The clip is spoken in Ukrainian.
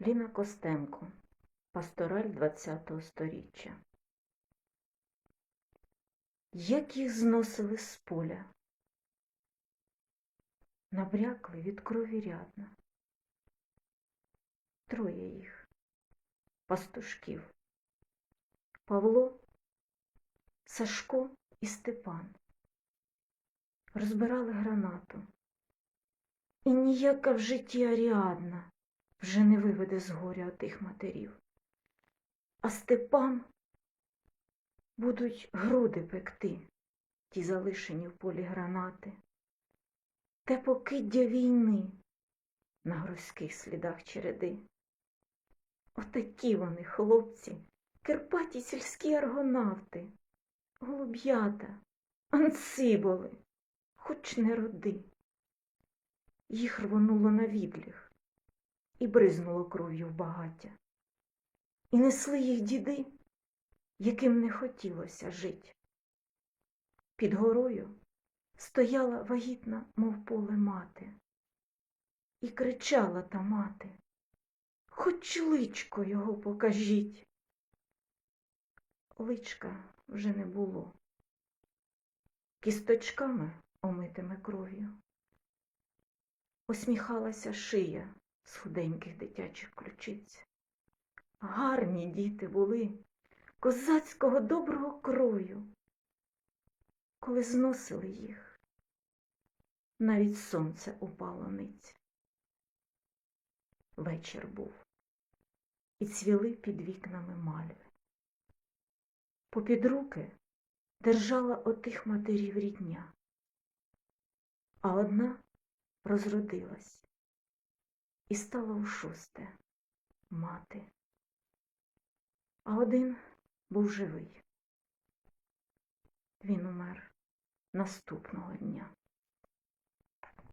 Ліна Костенко, пастораль ХХ сторіччя. Як їх зносили з поля, набрякли від крові рядна. Троє їх, пастушків, Павло, Сашко і Степан. Розбирали гранату. І ніяка в житті Аріадна вже не виведе з горя отих матерів. А Степан будуть груди пекти, ті залишені в полі гранати, те покиддя війни на грузьких слідах череди. Отакі вони, хлопці, кирпаті сільські аргонавти, голуб'ята, анциболи, хоч не роди. Їх рвонуло на відліг і бризнуло кров'ю в багаття. І несли їх діди, яким не хотілося жить. Під горою стояла вагітна, мов поле мати, і кричала та мати, хоч личко його покажіть. Личка вже не було, кісточками омитими кров'ю. Осміхалася шия з худеньких дитячих ключиць. Гарні діти були козацького доброго крою. Коли зносили їх, навіть сонце упало ниць. Вечір був, і цвіли під вікнами мальви. Попід руки держала отих матерів рідня, а одна розродилась і стало у шосте мати. А один був живий. Він умер наступного дня.